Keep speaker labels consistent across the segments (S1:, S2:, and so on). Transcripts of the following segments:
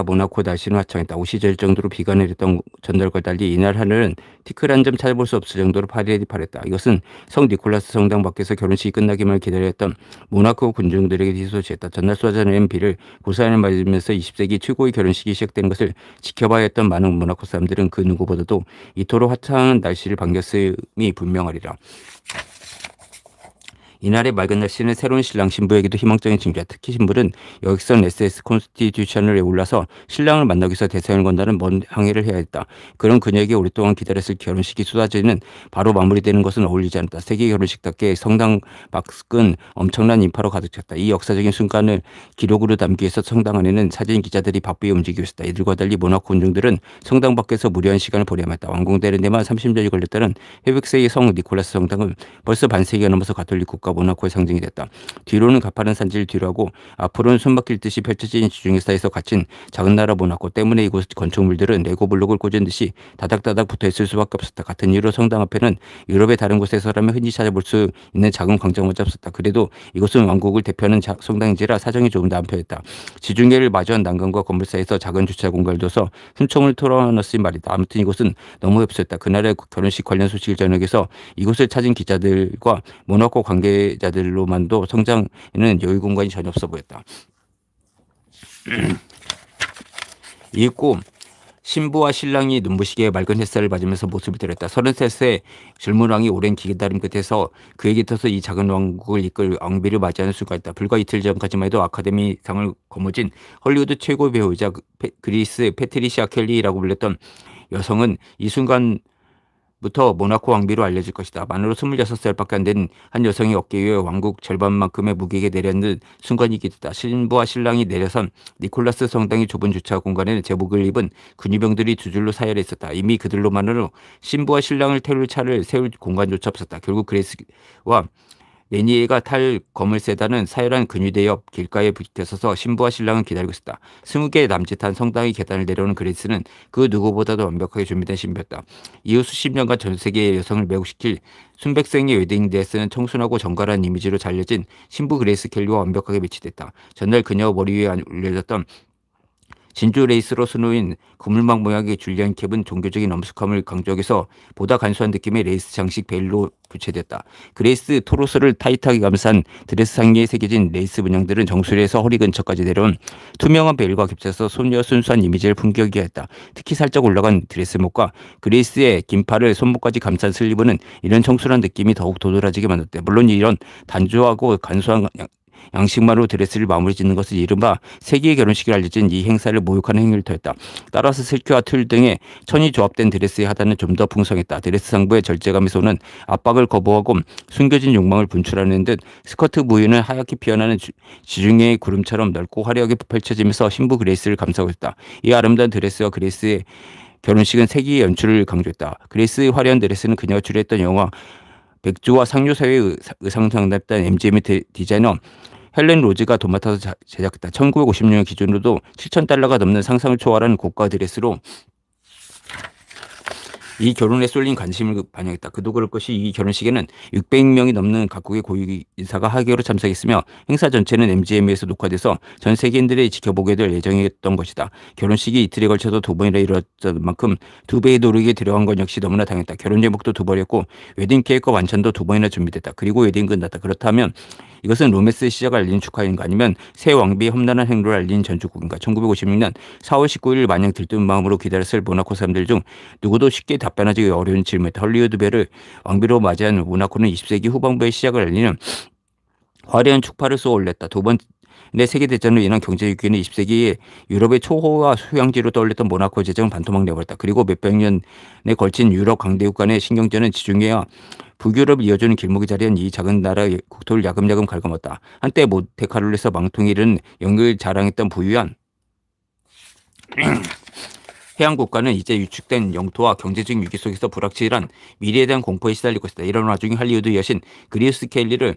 S1: 모나코 날씨는 화창했다. 옷이 젖을 정도로 비가 내렸던 전날과 달리 이날 하늘은 티끌 한 점 찾아볼 수 없을 정도로 파래파랬다. 이것은 성 니콜라스 성당 밖에서 결혼식이 끝나기만 기다렸던 모나코 군중들에게 희소시했다. 전날 쏟아져낸 비를 고사연을 맞으면서 20세기 최고의 결혼식이 시작되는 것을 지켜봐야 했던 많은 모나코 사람들은 그 누구보다도 이토록 화창한 날씨를 반겼음이 분명하리라. 이날의 맑은 날씨는 새로운 신랑 신부에게도 희망적인 징조야. 특히 신부는 여객선 SS 콘스티튜션을 올라서 신랑을 만나기 위해서 대서양을 건너는 먼 항해를 해야 했다. 그런 그녀에게 오랫동안 기다렸을 결혼식이 쏟아지는 바로 마무리되는 것은 어울리지 않았다. 세계 결혼식답게 성당 밖은 엄청난 인파로 가득 찼다. 이 역사적인 순간을 기록으로 담기 위해서 성당 안에는 사진 기자들이 바쁘게 움직이고 있었다. 이들과 달리 모나코 군중들은 성당 밖에서 무료한 시간을 보내야만 했다. 완공되는 데만 30년이 걸렸다는 헤백세의 성 니콜라스 성당은 벌써 반세기가 넘어서 가톨릭 국가 모나코의 상징이 됐다. 뒤로는 가파른 산지를 뒤로하고 앞으로는 숨막힐 듯이 펼쳐진 지중해 사이에서 갇힌 작은 나라 모나코 때문에 이곳 건축물들은 레고 블록을 꽂은 듯이 다닥다닥 붙어있을 수밖에 없었다. 같은 이유로 성당 앞에는 유럽의 다른 곳에서라면 흔히 찾아볼 수 있는 작은 광장마저 없었다. 그래도 이곳은 왕국을 대표하는 자, 성당인지라 사정이 조금 더 한편했다. 지중해를 마주한 난간과 건물 사이에서 작은 주차 공간을 둬서 숨통을 털어넣었을 말이다. 아무튼 이곳은 너무 흡수했다. 그날의 결혼식 관련 소식을 전역해서 이곳을 찾은 기자들과 모나코 관계 자들로만도 성장에는 여유 공간이 전혀 없어 보였다. 이윽고 신부와 신랑이 눈부시게 맑은 햇살을 맞으면서 모습을 드렸다. 33세 젊은 왕이 오랜 기다림 끝에서 그에게 터서 이 작은 왕국을 이끌 왕비를 맞이하는 수가 있다. 불과 이틀 전까지만 해도 아카데미상을 거머쥔 헐리우드 최고 배우이자 그리스 패트리시아 켈리라고 불렸던 여성은 이 순간 부터 모나코 왕비로 알려질 것이다. 만으로 26살밖에 안 된 한 여성이 어깨 위에 왕국 절반만큼의 무게가 내렸는 순간이기도 했다. 신부와 신랑이 내려선 니콜라스 성당의 좁은 주차 공간에는 제복을 입은 군의병들이 두 줄로 사열해 있었다. 이미 그들로만으로 신부와 신랑을 태울 차를 세울 공간조차 없었다. 결국 그레스와 레니에가 탈 검을 세다는 사열한 근위대 옆 길가에 붙어서서 신부와 신랑을 기다리고 있었다. 스무 개 남짓한 성당의 계단을 내려오는 그레이스는 그 누구보다도 완벽하게 준비된 신부였다. 이후 수십 년간 전 세계의 여성을 매혹시킬 순백생의 웨딩드레스는 청순하고 정갈한 이미지로 잘려진 신부 그레이스 켈리와 완벽하게 매치됐다. 전날 그녀 머리 위에 올려졌던 진주 레이스로 수놓인 그물망 모양의 줄리안 캡은 종교적인 엄숙함을 강조하기서 보다 간소한 느낌의 레이스 장식 베일로 교체됐다. 그레이스 토로스를 타이트하게 감싼 드레스 상의에 새겨진 레이스 문양들은 정수리에서 허리 근처까지 내려온 투명한 베일과 겹쳐서 소녀 순수한 이미지를 풍기게 했다. 특히 살짝 올라간 드레스목과 그레이스의 긴팔을 손목까지 감싼 슬리브는 이런 청순한 느낌이 더욱 도드라지게 만들었다. 물론 이런 단조하고 간소한 양식만으로 드레스를 마무리 짓는 것을 이른바 세계의 결혼식을 알려진 이 행사를 모욕하는 행위를 더했다. 따라서 실크와 틀 등의 천이 조합된 드레스의 하단은 좀 더 풍성했다. 드레스 상부의 절제감의 손은 압박을 거부하고 숨겨진 욕망을 분출하는 듯 스커트 부위는 하얗게 피어나는 지중해의 구름처럼 넓고 화려하게 펼쳐지면서 신부 그레이스를 감싸고 있다. 이 아름다운 드레스와 그레이스의 결혼식은 세계의 연출을 강조했다. 그레이스의 화려한 드레스는 그녀가 출연했던 영화 백조와 상류사회의 의상상담단 MGM의 디자이너 헬렌 로즈가 도맡아서 제작했다. 1950년 기준으로도 7천 달러가 넘는 상상을 초월한 고가 드레스로 이 결혼에 쏠린 관심을 반영했다. 그도 그럴 것이 이 결혼식에는 600명이 넘는 각국의 고위 인사가 하계로 참석했으며 행사 전체는 MGM에서 녹화돼서 전 세계인들이 지켜보게 될 예정이었던 것이다. 결혼식이 이틀에 걸쳐서 두 번이나 이루어졌던 만큼 두 배의 노력이 들어간 건 역시 너무나 당했다. 결혼 제목도 두 번이었고 웨딩 케이크와 완천도 두 번이나 준비됐다. 그리고 웨딩 끝났다. 그렇다면 이것은 로메스의 시작을 알리는 축하인가 아니면 새 왕비의 험난한 행로를 알리는 전주국인가 1956년 4월 19일 마냥 들뜬 마음으로 기다렸을 모나코 사람들 중 누구도 쉽게 답변하기 어려운 질문 헐리우드 배를 왕비로 맞이한 모나코는 20세기 후반부의 시작을 알리는 화려한 축파를 쏘아 올렸다. 두 번, 내 세계대전으로 인한 경제 위기는 20세기에 유럽의 초호화 휴양지로 떠올렸던 모나코 재정을 반토막 내버렸다. 그리고 몇백 년에 걸친 유럽 강대국 간의 신경전은 지중해와 북유럽을 이어주는 길목이 자리한 이 작은 나라의 국토를 야금야금 갉아먹었다. 한때 모테카를로에서 망통일은 영국을 자랑했던 부유한 해양 국가는 이제 유축된 영토와 경제적 위기 속에서 불확실한 미래에 대한 공포에 시달리고 있다. 이런 와중에 할리우드 여신 그리스 켈리를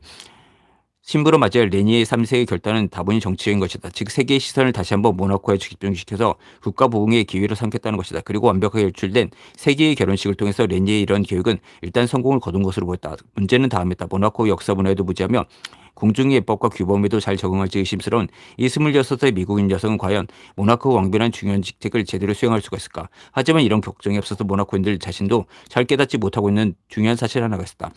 S1: 신부로 맞이할 레니의 3세의 결단은 다분히 정치적인 것이다. 즉 세계의 시선을 다시 한번 모나코에 집중시켜서 국가 부흥의 기회로 삼겠다는 것이다. 그리고 완벽하게 연출된 세계의 결혼식을 통해서 레니의 이런 계획은 일단 성공을 거둔 것으로 보였다. 문제는 다음이다. 모나코 역사 문화에도 무지하며 공중예법과 규범에도 잘 적응할지 의심스러운 이 26세 미국인 여성은 과연 모나코 왕비란 중요한 직책을 제대로 수행할 수가 있을까? 하지만 이런 걱정이 없어서 모나코인들 자신도 잘 깨닫지 못하고 있는 중요한 사실 하나가 있었다.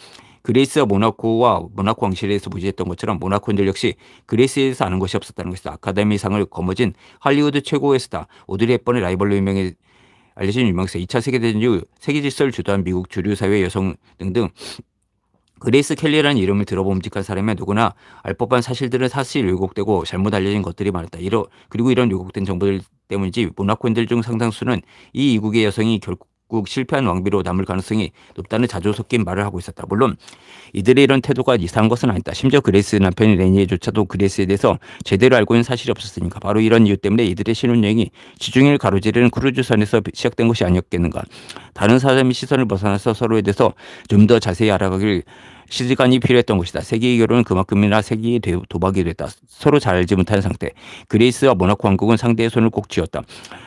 S1: 그레이스와 모나코와 모나코 왕실에서 부지했던 것처럼 모나코인들 역시 그레이스에 대해서 아는 것이 없었다는 것이다. 아카데미상을 거머쥔 할리우드 최고의 스타 오드리 헵번의 라이벌로 유명해 알려진 유명세 2차 세계대전 이후 세계 질서를 주도한 미국 주류 사회 여성 등등 그레이스 켈리라는 이름을 들어봄직한 사람이 누구나 알 법한 사실들은 사실 왜곡되고 잘못 알려진 것들이 많았다. 이러, 그리고 이런 왜곡된 정보들 때문인지 모나코인들 중 상당수는 이 이국의 여성이 결국 실패한 왕비로 남을 가능성이 높다는 자조 섞인 말을 하고 있었다. 물론 이들의 이런 태도가 이상한 것은 아니다. 심지어 그레이스 남편 레니에조차도 그레이스에 대해서 제대로 알고 있는 사실이 없었으니까 바로 이런 이유 때문에 이들의 신혼여행이 지중해를 가로지르는 크루즈선에서 시작된 것이 아니었겠는가. 다른 사람의 시선을 벗어나서 서로에 대해서 좀 더 자세히 알아가길 시간이 필요했던 것이다. 세계의 결혼은 그만큼이나 세계의 도박이 됐다. 서로 잘 알지 못하는 상태. 그레이스와 모나코 왕국은 상대의 손을 꼭 쥐었다.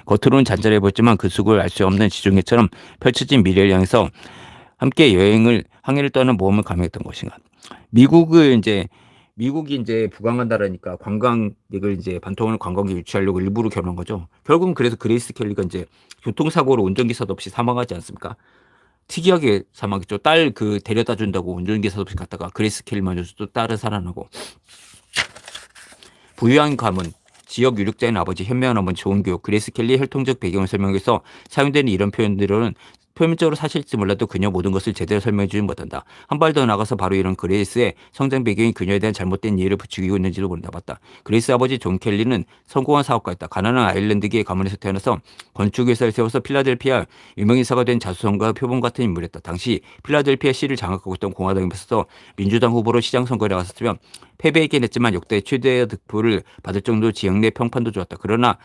S1: 겉으로는 잔잔해 보였지만 그 속을 알 수 없는 지중해처럼 펼쳐진 미래를 향해서 함께 여행을 항해를 떠는 모험을 감행했던 것인가. 미국을 이제 미국이 이제 부강한다라니까 관광객을 이제 반통을 관광객 유치하려고 일부러 결혼한 거죠. 결국은 그래서 그레이스 켈리가 이제 교통사고로 운전기사도 없이 사망하지 않습니까? 특이하게 사망했죠. 딸 그 데려다 준다고 운전기사 없이 갔다가 그레이스 켈리마저도 딸을 살아나고 부유한 가문 지역 유력자인 아버지 현명한 어머니 좋은 교육 그레이스 켈리의 혈통적 배경을 설명해서 사용되는 이런 표현들은 표면적으로 사실지 몰라도 그녀 모든 것을 제대로 설명해 주지 못한다. 한 발 더 나가서 바로 이런 그레이스의 성장 배경이 그녀에 대한 잘못된 이해를 부추기고 있는지도 모른다 봤다. 그레이스 아버지 존 켈리는 성공한 사업가였다. 가난한 아일랜드계의 가문에서 태어나서 건축회사를 세워서 필라델피아 유명인사가 된 자수성과 표본 같은 인물이었다. 당시 필라델피아 시를 장악하고 있던 공화당에서 민주당 후보로 시장 선거에 나갔었으며 패배했긴 했지만 역대 최대의 득표를 받을 정도로 지역 내 평판도 좋았다. 그러나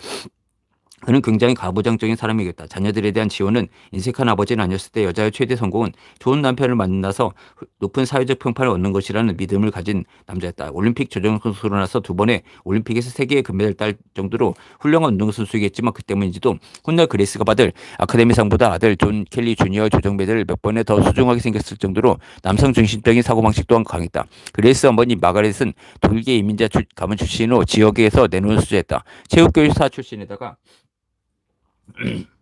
S1: 그는 굉장히 가부장적인 사람이겠다. 자녀들에 대한 지원은 인색한 아버지는 아니었을 때 여자의 최대 성공은 좋은 남편을 만나서 높은 사회적 평판을 얻는 것이라는 믿음을 가진 남자였다. 올림픽 조정 선수로 나서 두 번의 올림픽에서 세계의 금메달 딸 정도로 훌륭한 운동선수이겠지만 그 때문인지도 훗날 그레이스가 받을 아카데미상보다 아들 존 켈리 주니어 조정 메달을 몇 번에 더 소중하게 생겼을 정도로 남성 중심적인 사고방식 또한 강했다. 그레이스 어머니 마가렛은 독일계 이민자 가문 출신으로 지역에서 내놓은 수제했다. 체육교육사 출신에다가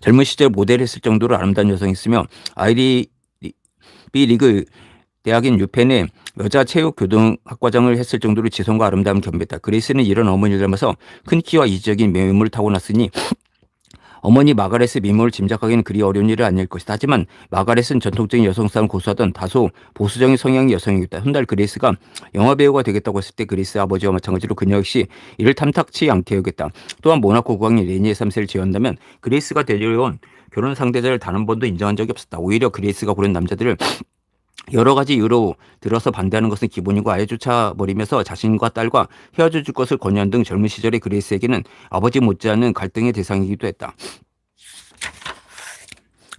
S1: 젊은 시절 모델 했을 정도로 아름다운 여성이 있으며 아이리 비 리그 대학인 유펜에 여자 체육 교동학과장을 했을 정도로 지성과 아름다움 겸비했다. 그레이스는 이런 어머니를 닮아서 큰 키와 이지적인 매물을 타고났으니 어머니 마가렛의 미모를 짐작하기는 그리 어려운 일은 아닐 것이다. 하지만 마가렛은 전통적인 여성상을 고수하던 다소 보수적인 성향의 여성이었다. 훗날 그레이스가 영화배우가 되겠다고 했을 때 그레이스 아버지와 마찬가지로 그녀 역시 이를 탐탁치 않게 여겼다. 또한 모나코 국왕이 레니의 3세를 지원한다면 그레이스가 데려온 결혼 상대자를 단 한 번도 인정한 적이 없었다. 오히려 그레이스가 고른 남자들을 여러 가지 이유로 들어서 반대하는 것은 기본이고 아예 쫓아버리면서 자신과 딸과 헤어져 줄 것을 권유한 등 젊은 시절의 그레이스에게는 아버지 못지않은 갈등의 대상이기도 했다.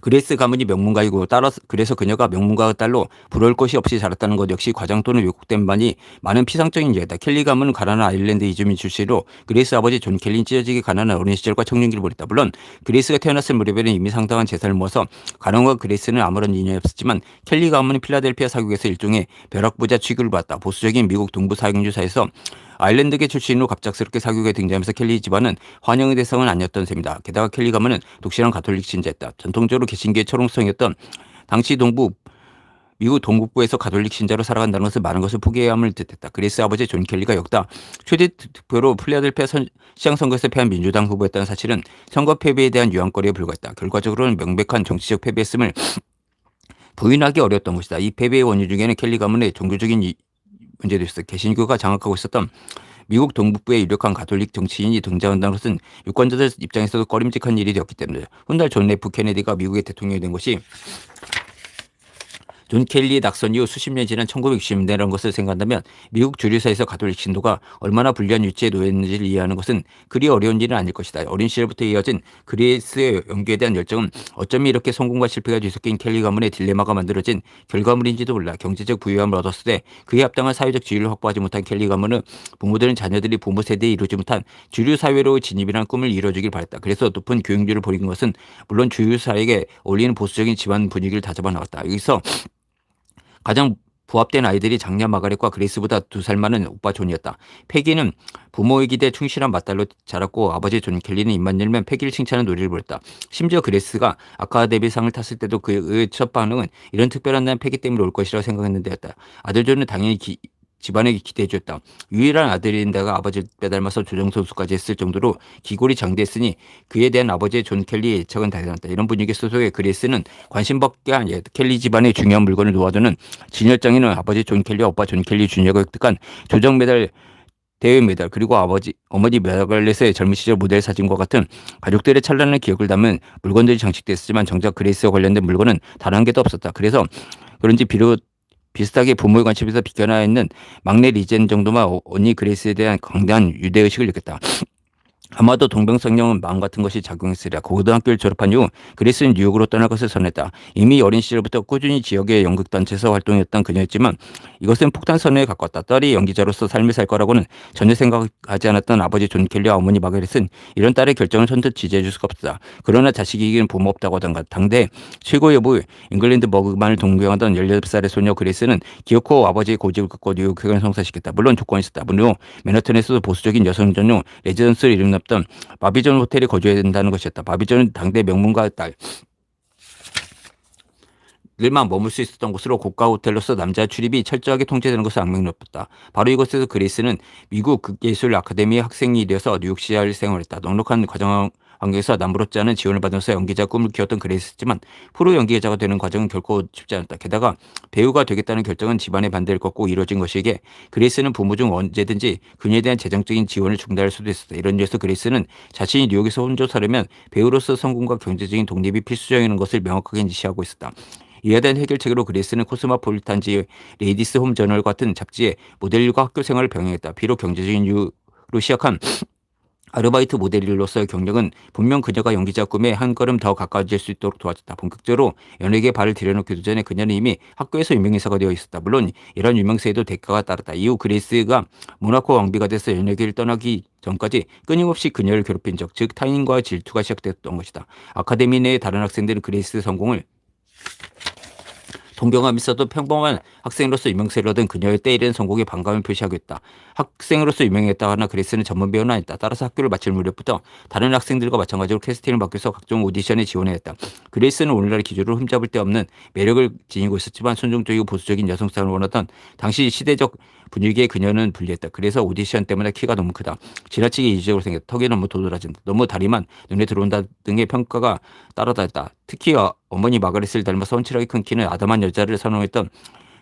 S1: 그레이스 가문이 명문가이고 따라서 그래서 그녀가 명문가의 딸로 부러울 것이 없이 자랐다는 것 역시 과장 또는 왜곡된 바이 많은 피상적인 예다. 켈리 가문은 가난한 아일랜드 이주민 출신으로 그레이스 아버지 존 켈리는 찢어지게 가난한 어린 시절과 청년기를 보냈다. 물론 그레이스가 태어났을 무렵에는 이미 상당한 재산을 모아서 가능과 그레이스는 아무런 인연이 없었지만 켈리 가문은 필라델피아 사국에서 일종의 벼락부자 취급을 받았다. 보수적인 미국 동부 사경주 사에서 아일랜드계 출신으로 갑작스럽게 사교에 등장하면서 켈리 집안은 환영의 대상은 아니었던 셈이다. 게다가 켈리 가문은 독실한 가톨릭 신자였다. 전통적으로 개신교의 철옹성이었던 당시 동부 미국 동북부에서 가톨릭 신자로 살아간다는 것을 많은 것을 포기해야 함을 뜻했다. 그리스 아버지 존 켈리가 역다 최대 득표로 플리아델피아 시장 선거에서 패한 민주당 후보였다는 사실은 선거 패배에 대한 유황거리에 불과했다. 결과적으로는 명백한 정치적 패배했음을 부인하기 어려웠던 것이다. 이 패배의 원인 중에는 켈리 가문의 종교적인 문제도 있어 개신교가 장악하고 있었던 미국 동북부의 유력한 가톨릭 정치인이 등장한다는 것은 유권자들 입장에서도 꺼림직한 일이 되었기 때문에 훗날 존 F 케네디가 미국의 대통령이 된 것이 존 켈리의 낙선 이후 수십 년이 지난 1960년대라는 것을 생각한다면 미국 주류사에서 가톨릭 신도가 얼마나 불리한 위치에 놓였는지를 이해하는 것은 그리 어려운 일은 아닐 것이다. 어린 시절부터 이어진 그리스의 연구에 대한 열정은 어쩜 이렇게 성공과 실패가 뒤섞인 켈리 가문의 딜레마가 만들어진 결과물인지도 몰라. 경제적 부유함을 얻었을 때 그에 합당한 사회적 지위를 확보하지 못한 켈리 가문은 부모들은 자녀들이 부모 세대에 이루지 못한 주류 사회로 진입이라는 꿈을 이뤄주길 바랬다. 그래서 높은 교육률을 보인 것은 물론 주류 사회에 어울리는 보수적인 집안 분위기를 다잡아 나갔다. 여기서 가장 부합된 아이들이 장녀 마가렛과 그레이스보다 두 살 많은 오빠 존이었다. 패기는 부모의 기대에 충실한 맏딸로 자랐고 아버지 존 켈리는 입만 열면 패기를 칭찬하는 노래를 부렸다. 심지어 그레이스가 아카데미상을 탔을 때도 그의 첫 반응은 이런 특별한 날 패기 때문에 올 것이라고 생각했는데였다. 아들 존은 당연히 기, 집안에게 기대해줬다. 유일한 아들인데가 아버지를 빼닮아서 조정선수까지 했을 정도로 기골이 장대했으니 그에 대한 아버지의 존 켈리의 애착은 대단하다. 이런 분위기 속에 그리스는 관심 밖에 아니야. 켈리 집안의 중요한 물건을 놓아두는 진열장에는 아버지 존 켈리와 오빠 존 켈리 주니어가 획득한 조정 메달 대회 메달 그리고 아버지 어머니 메갈렛의 젊은 시절 모델 사진과 같은 가족들의 찬란한 기억을 담은 물건들이 장식됐지만 정작 그레이스와 관련된 물건은 단 한 개도 없었다. 그래서 그런지 비록 비슷하게 부모의 관심에서 비껴나 있는 막내 리젠 정도만 어- 언니 그레이스에 대한 강대한 유대의식을 느꼈다. 아마도 동병상련은 마음 같은 것이 작용했으리라. 고등학교를 졸업한 이후 그레이스는 뉴욕으로 떠날 것을 선했다. 이미 어린 시절부터 꾸준히 지역의 연극단체에서 활동했던 그녀였지만 이것은 폭탄 선언에 가깝다. 딸이 연기자로서 삶을 살 거라고는 전혀 생각하지 않았던 아버지 존 켈리와 어머니 마가렛은 이런 딸의 결정을 선뜻 지지해 줄 수가 없다. 그러나 자식이기는 부모 없다고 하던가. 당대 최고 여부 잉글랜드 머그만을 동경하던 18살의 소녀 그레이스는 기어코 아버지의 고집을 꺾고 뉴욕을 성사시켰다. 물론 조건이 있었다. 물론 맨하튼에서도 보수적인 여성 전용 레지던스를 이름 났던 바비존 호텔에 거주해야 된다는 것이었다. 바비존은 당대 명문가 딸. 일만 머물 수 있었던 곳으로 고가 호텔로서 남자 출입이 철저하게 통제되는 것을 악명높였다. 바로 이곳에서 그리스는 미국 극예술 아카데미 학생이 되어서 뉴욕시를 생활했다. 넉넉한 과정 환경에서 남부럽지 않은 지원을 받으면서 연기자 꿈을 키웠던 그레이스지만 프로 연기자가 되는 과정은 결코 쉽지 않았다. 게다가 배우가 되겠다는 결정은 집안의 반대를 꺾고 이루어진 것이기에 그레이스는 부모 중 언제든지 그녀에 대한 재정적인 지원을 중단할 수도 있었다. 이런 이유에서 그레이스는 자신이 뉴욕에서 혼자 살려면 배우로서 성공과 경제적인 독립이 필수적인 것을 명확하게 인지하고 있었다. 이에 대한 해결책으로 그레이스는 코스모폴리탄지 레이디스 홈 저널 같은 잡지에 모델과 학교 생활을 병행했다. 비록 경제적인 이유로 시작한 아르바이트 모델로서의 경력은 분명 그녀가 연기자 꿈에 한 걸음 더 가까워질 수 있도록 도와줬다. 본격적으로 연예계에 발을 들여놓기도 전에 그녀는 이미 학교에서 유명인사가 되어 있었다. 물론 이런 유명세에도 대가가 따랐다. 이후 그레이스가 모나코 왕비가 돼서 연예계를 떠나기 전까지 끊임없이 그녀를 괴롭힌 적, 즉 타인과의 질투가 시작됐던 것이다. 아카데미 내의 다른 학생들은 그레이스의 성공을 동경함있어도 평범한 학생으로서 유명세를 얻은 그녀의 때이른 성공에 반감을 표시하고 있다. 학생으로서 유명했다 하나 그레이스는 전문 배우는 아니다. 따라서 학교를 마칠 무렵부터 다른 학생들과 마찬가지로 캐스팅을 받고서 각종 오디션에 지원했다. 그레이스는 오늘날 기조를 흠잡을 데 없는 매력을 지니고 있었지만 순종적이고 보수적인 여성상을 원하던 당시 시대적 분위기에 그녀는 불리했다. 그래서 오디션 때문에 키가 너무 크다. 지나치게 이지적으로 생겼다. 턱이 너무 도드라진다. 너무 다리만 눈에 들어온다 등의 평가가 따라다녔다. 특히 어, 어머니 마가렛을 닮아서 훤칠하게 큰 키는 아담한 여자를 선호했던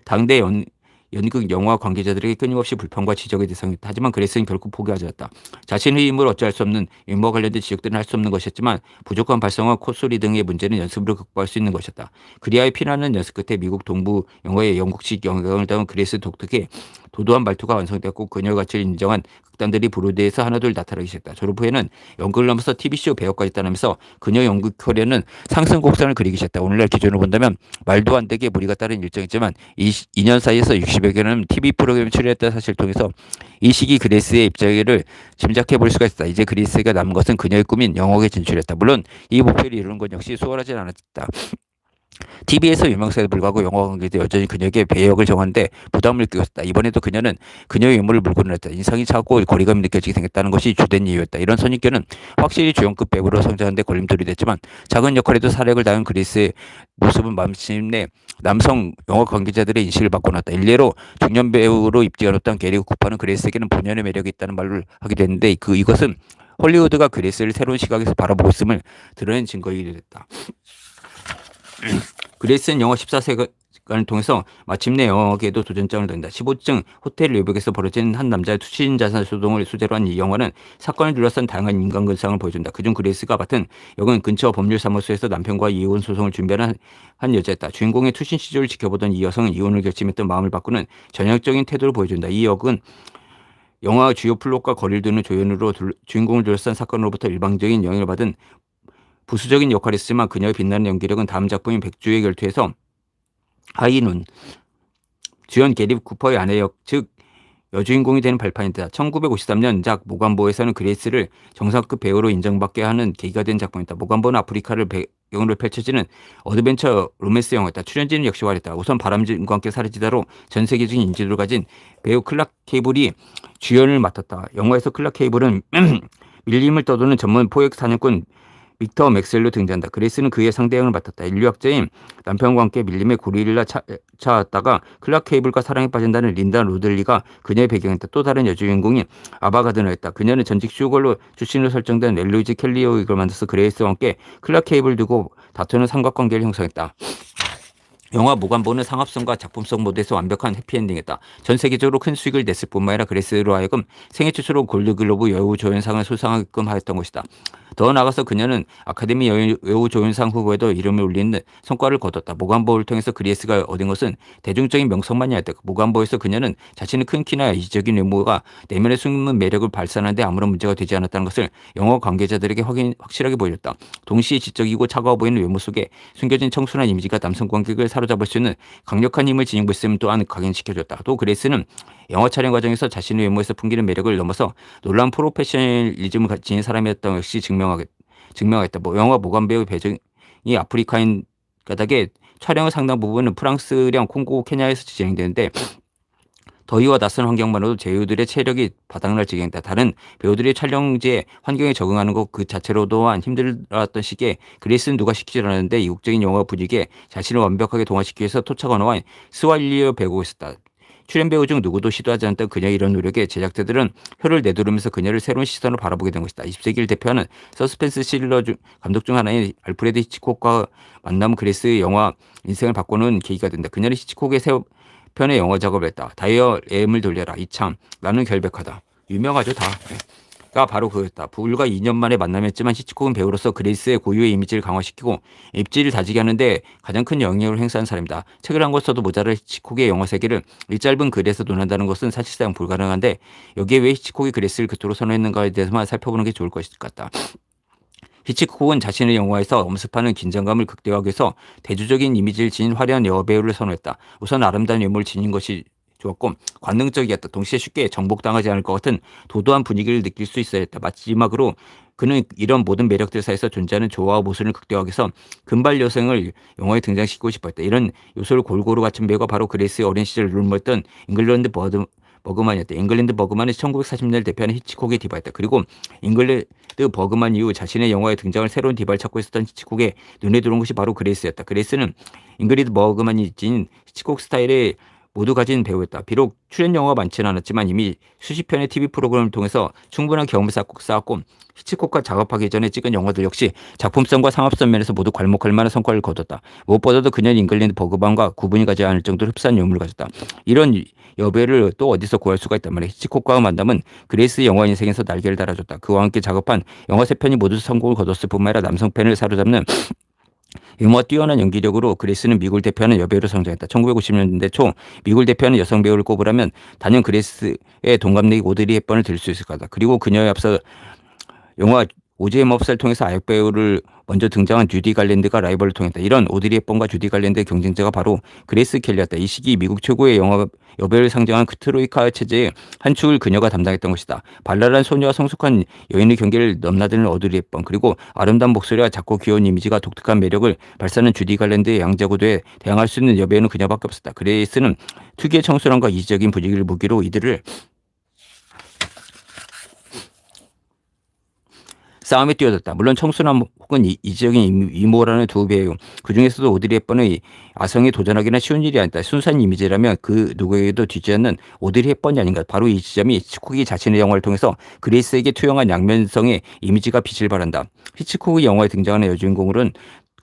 S1: 당대 연, 연극 영화 관계자들에게 끊임없이 불평과 지적의 대상이었다. 하지만 그레이스는 결국 포기하지 않았다. 자신의 힘을 어찌할 수 없는 외모와 관련된 지적들은 할 수 없는 것이었지만 부족한 발성과 콧소리 등의 문제는 연습으로 극복할 수 있는 것이었다. 그리하여 피나는 연습 끝에 미국 동부 영어의 영국식 영향을 담은 그레이스 독특의 도도한 말투가 완성되었고 그녀의 가치를 인정한 극단들이 브로드에서 하나둘 나타나기 시작했다. 졸업 후에는 연극을 넘어서 TV쇼 배우까지 따르면서 그녀 연극 커리어는 상승 곡선을 그리기 시작했다. 오늘날 기준으로 본다면 말도 안 되게 무리가 따른 일정이지만 이 2년 사이에서 60여 개는 TV 프로그램 출연했다는 사실을 통해서 이 시기 그레이스의 입장을 짐작해 볼 수가 있다. 이제 그레이스가 남은 것은 그녀의 꿈인 영화에 진출했다. 물론 이 목표를 이루는 건 역시 수월하진 않았다. TV에서 유명세에 불구하고 영화 관계도 여전히 그녀에게 배역을 정하는데 부담을 느꼈다. 이번에도 그녀는 그녀의 유물을 물고 늘었다. 인상이 차고 거리감이 느껴지게 생겼다는 것이 주된 이유였다. 이런 선입견은 확실히 주연급 배우로 성장하는데 걸림돌이 됐지만 작은 역할에도 사력을 다한 그리스의 모습은 마침내 남성 영화 관계자들의 인식을 바꿔놨다. 일례로 중년 배우로 입지어놓던 게리 쿠퍼는 그레이스에게는 본연의 매력이 있다는 말을 하게 됐는데 그 이것은 헐리우드가 그레이스를 새로운 시각에서 바라보고 있음을 드러낸 증거이기도 됐다. 그레이스는 14세기 아프리카를 통해서 마침내 영화계에도 도전장을 던다. 15층 호텔 외벽에서 벌어진 한 남자의 투신 자산 소동을 소재로 한 이 영화는 사건을 둘러싼 다양한 인간 근상을 보여준다. 그중 그레이스가 맡은 역은 근처 법률사무소에서 남편과 이혼 소송을 준비하는 한 여자였다. 주인공의 투신 시절을 지켜보던 이 여성은 이혼을 결심했던 마음을 바꾸는 전형적인 태도를 보여준다. 이 역은 영화 주요 플롯과 거리를 두는 조연으로 둘- 주인공을 둘러싼 사건으로부터 일방적인 영향을 받은 부수적인 역할을 했지만 그녀의 빛나는 연기력은 다음 작품인 백주의 결투에서 하이눈 주연 게리 쿠퍼의 아내 역, 즉 여주인공이 되는 발판이다. 1953년 작 모간보에서는 그레이스를 정상급 배우로 인정받게 하는 계기가 된 작품이다. 모간보는 아프리카를 배경으로 펼쳐지는 어드벤처 로맨스 영화였다. 출연진은 역시 화려했다. 우선 바람과 함께 사라지다로 전 세계적인 인지도를 가진 배우 클락 케이블이 주연을 맡았다. 영화에서 클락 케이블은 밀림을 떠도는 전문 포획 사냥꾼 빅터 맥셀로 등장한다. 그레이스는 그의 상대역을 맡았다. 인류학자인 남편과 함께 밀림의 고릴라 차, 찾다가 클락 케이블과 사랑에 빠진다는 린다 로들리가 그녀의 배경이다. 또 다른 여주인공인 아바 가드너였다. 그녀는 전직 슈걸로 출신으로 설정된 렐로이즈 켈리오 이걸 만나서 그레이스와 함께 클락 케이블 두고 다투는 삼각관계를 형성했다. 영화 모간보는 상업성과 작품성 모두에서 완벽한 해피엔딩이었다. 전 세계적으로 큰 수익을 냈을 뿐만 아니라 그레스로 하여금 생애 최초로 골드글로브 여우 조연상을 수상하게끔 하였던 것이다. 더 나아가서 그녀는 아카데미 여우- 조연상 후보에도 이름을 올리는 성과를 거뒀다. 모간보를 통해서 그레스가 얻은 것은 대중적인 명성만이 아니다. 모간보에서 그녀는 자신의 큰 키나 이지적인 외모가 내면에 숨은 매력을 발산하는데 아무런 문제가 되지 않았다는 것을 영화 관계자들에게 확인, 확실하게 보여줬다. 동시에 지적이고 차가워 보이는 외모 속에 숨겨진 청순한 이미지가 남성 관객을 사로잡을 수 있는 강력한 힘을 지니고 있음을 또한 각인시켜줬다. 또 그레이스는 영화 촬영 과정에서 자신의 외모에서 풍기는 매력을 넘어서 놀라운 프로페셔널리즘을 가- 지닌 사람이었다는 것 역시 증명하겠, 증명하겠다. 뭐 영화 모간 배우의 배경이 아프리카인 까닭에 촬영의 상당 부분은 프랑스령 콩고 케냐에서 진행되는데 더위와 낯선 환경만으로도 배우들의 체력이 바닥날 지경이다. 다른 배우들이 촬영지의 환경에 적응하는 것 그 자체로 또한 힘들었던 시기에 그리스는 누가 시키지 않았는데 이국적인 영화 분위기에 자신을 완벽하게 동화시키기 위해서 토착 언어와 스왈리어 배우고 있었다. 출연 배우 중 누구도 시도하지 않던 그녀의 이런 노력에 제작자들은 혀를 내두르면서 그녀를 새로운 시선으로 바라보게 된 것이다. 20세기를 대표하는 서스펜스 실러 중, 감독 중 하나인 알프레드 히치콕과 만남 그레스의 영화 인생을 바꾸는 계기가 된다. 그녀는 히치콕의 새 편의 영화 작업을 했다. 다이어 M을 돌려라. 이참 나는 결백하다. 유명하죠 다. 네. 가 바로 그였다. 불과 2년 만에 만남했지만 히치콕은 배우로서 그레이스의 고유의 이미지를 강화시키고 입지를 다지게 하는데 가장 큰 영향을 행사한 사람이다. 책을 한 권 써도 모자랄 히치콕의 영화 세계를 이 짧은 글에서 논한다는 것은 사실상 불가능한데 여기에 왜 히치콕이 그레이스를 그토록 선호했는가에 대해서만 살펴보는 게 좋을 것 같다. 히치콕은 자신의 영화에서 엄습하는 긴장감을 극대화하기 위해서 대조적인 이미지를 지닌 화려한 여배우를 선호했다. 우선 아름다운 외모를 지닌 것이 좋았고 관능적이었다. 동시에 쉽게 정복당하지 않을 것 같은 도도한 분위기를 느낄 수 있어야 했다. 마지막으로 그는 이런 모든 매력들 사이에서 존재하는 조화와 모순을 극대화하기 위해서 금발 여성을 영화에 등장시키고 싶었다. 이런 요소를 골고루 갖춘 배우가 바로 그레이스의 어린 시절 룰모였던 잉글랜드 버드 버그만이었다. 잉글랜드 버그만은 1940년을 대표하는 히치콕의 디바였다. 그리고 잉글랜드 버그만 이후 자신의 영화에 등장할 새로운 디바를 찾고 있었던 히치콕의 눈에 들어온 것이 바로 그레이스였다. 그레이스는 잉글랜드 버그만이 지닌 히치콕 스타일의 모두 가진 배우였다. 비록 출연 영화가 많지는 않았지만 이미 수십 편의 TV 프로그램을 통해서 충분한 경험을 쌓고, 쌓았고 히치콕과 작업하기 전에 찍은 영화들 역시 작품성과 상업성 면에서 모두 괄목할 만한 성과를 거뒀다. 무엇보다도 그녀는 잉글랜드 버그만과 구분이 가지 않을 정도로 흡사한 유물을 가졌다. 이런 여배를 또 어디서 구할 수가 있단 말이야. 히치콕과의 만남은 그레이스 영화 인생에서 날개를 달아줬다. 그와 함께 작업한 영화 세 편이 모두 성공을 거뒀을 뿐만 아니라 남성 팬을 사로잡는 유머와 뛰어난 연기력으로 그레이스는 미국을 대표하는 여배우로 성장했다. 1950년대 초 미국을 대표하는 여성 배우를 꼽으라면 단연 그레이스의 동갑내기 오드리 헵번을 들 수 있을 거다. 그리고 그녀에 앞서 영화 오즈의 몹살 통해서 아역 배우를 먼저 등장한 주디 갈랜드가 라이벌을 통했다. 이런 오드리 헵번과 주디 갈랜드의 경쟁자가 바로 그레이스 켈리였다. 이 시기 미국 최고의 영화 여배우를 상징한 그 트로이카 체제의 한 축을 그녀가 담당했던 것이다. 발랄한 소녀와 성숙한 여인의 경계를 넘나드는 오드리 헵번 그리고 아름다운 목소리와 작고 귀여운 이미지가 독특한 매력을 발산하는 주디 갈랜드의 양자구도에 대항할 수 있는 여배우는 그녀밖에 없었다. 그레이스는 특유의 청순함과 이지적인 분위기를 무기로 이들을 싸움에 뛰어들었다. 물론 청순함 혹은 이- 이지적인 이모라는 두 배우 그 중에서도 오드리 헵번의 아성에 도전하기는 쉬운 일이 아니다. 순수한 이미지라면 그 누구에게도 뒤지 않는 오드리 헵번이 아닌가. 바로 이 지점이 히치콕이 자신의 영화를 통해서 그레이스에게 투영한 양면성의 이미지가 빛을 발한다. 히치콕의 영화에 등장하는 여주인공으로는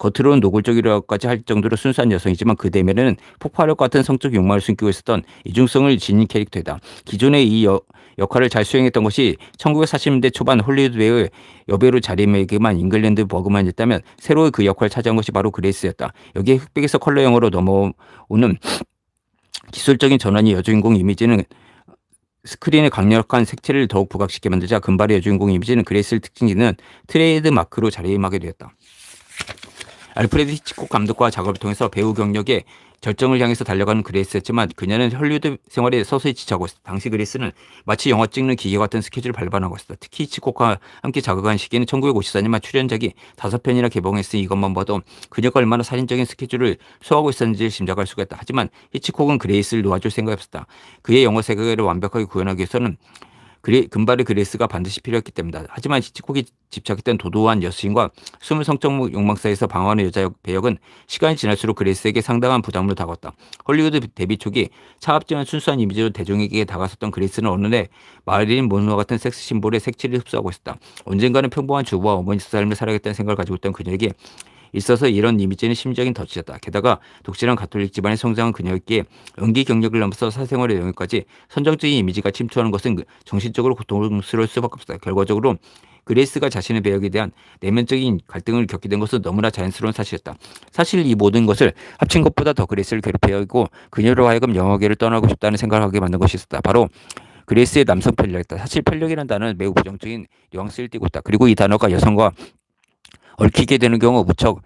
S1: 겉으로는 노골적이라고까지 할 정도로 순수한 여성이지만 그 내면에는 폭발력 같은 성적 욕망을 숨기고 있었던 이중성을 지닌 캐릭터이다. 기존의 이 여, 역할을 잘 수행했던 것이 1940년대 초반 홀리우드 배우의 여배우로 자리매김한 잉글랜드 버그만 있다면 새로이 그 역할을 차지한 것이 바로 그레이스였다. 여기에 흑백에서 컬러 영어로 넘어오는 기술적인 전환이 여주인공 이미지는 스크린의 강력한 색채를 더욱 부각시게 만들자 금발의 여주인공 이미지는 그레이스를 특징짓는 트레이드 마크로 자리매김하게 되었다. 알프레드 히치콕 감독과 작업을 통해서 배우 경력의 절정을 향해서 달려가는 그레이스였지만 그녀는 헐리우드 생활에 서서히 지쳐하고 있었다. 당시 그레이스는 마치 영화 찍는 기계 같은 스케줄을 발반하고 있었다. 특히 히치콕과 함께 작업한 시기는 1954년만 출연작이 다섯 편이나 개봉했으니 이것만 봐도 그녀가 얼마나 살인적인 스케줄을 소화하고 있었는지를 짐작할 수가 있다. 하지만 히치콕은 그레이스를 놓아줄 생각이 없었다. 그의 영화 세계를 완벽하게 구현하기 위해서는 그레, 금발의 그레이스가 반드시 필요했기 때문이다. 하지만 히치콕이 집착했던 도도한 여수인과 숨은 성적 욕망 사이에서 방황하는 여자 역- 배역은 시간이 지날수록 그레이스에게 상당한 부담을 다가왔다. 헐리우드 데뷔 초기 차갑지만 순수한 이미지로 대중에게 다가섰던 그레이스는 어느 날 마릴린 몬로 같은 섹스 심볼의 색채를 흡수하고 있었다. 언젠가는 평범한 주부와 어머니 삶을 살아야겠다는 생각을 가지고 있던 그녀에게 있어서 이런 이미지는 심적인 덫이었다. 게다가 독실한 가톨릭 집안의 성장은 그녀에게 연기 경력을 넘어서 사생활의 영역까지 선정적인 이미지가 침투하는 것은 그 정신적으로 고통스러울 수밖에 없었다. 결과적으로 그레이스가 자신의 배역에 대한 내면적인 갈등을 겪게 된 것은 너무나 자연스러운 사실이었다. 사실 이 모든 것을 합친 것보다 더 그레이스를 괴롭히고 하고 그녀로 하여금 영화계를 떠나고 싶다는 생각을 하게 만든 것이 있었다. 바로 그레이스의 남성 편력이다. 사실 편력이라는 단어는 매우 부정적인 뉘앙스를 띠고 있다. 그리고 이 단어가 여성과 얽히게 되는 경우 무척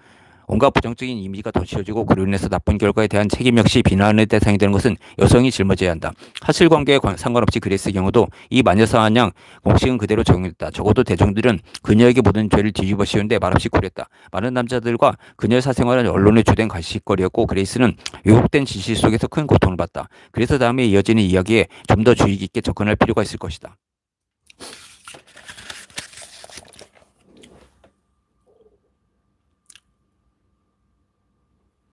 S1: 온갖 부정적인 이미지가 덧씌워지고 그로 인해서 나쁜 결과에 대한 책임 역시 비난의 대상이 되는 것은 여성이 짊어져야 한다. 사실관계에 관- 상관없이 그레이스 경우도 이 마녀사냥 공식은 그대로 적용됐다. 적어도 대중들은 그녀에게 모든 죄를 뒤집어 씌우는데 말없이 굴했다. 많은 남자들과 그녀의 사생활은 언론의 주된 가시거리였고 그레이스는 왜곡된 지시 속에서 큰 고통을 받다. 그래서 다음에 이어지는 이야기에 좀 더 주의 깊게 접근할 필요가 있을 것이다.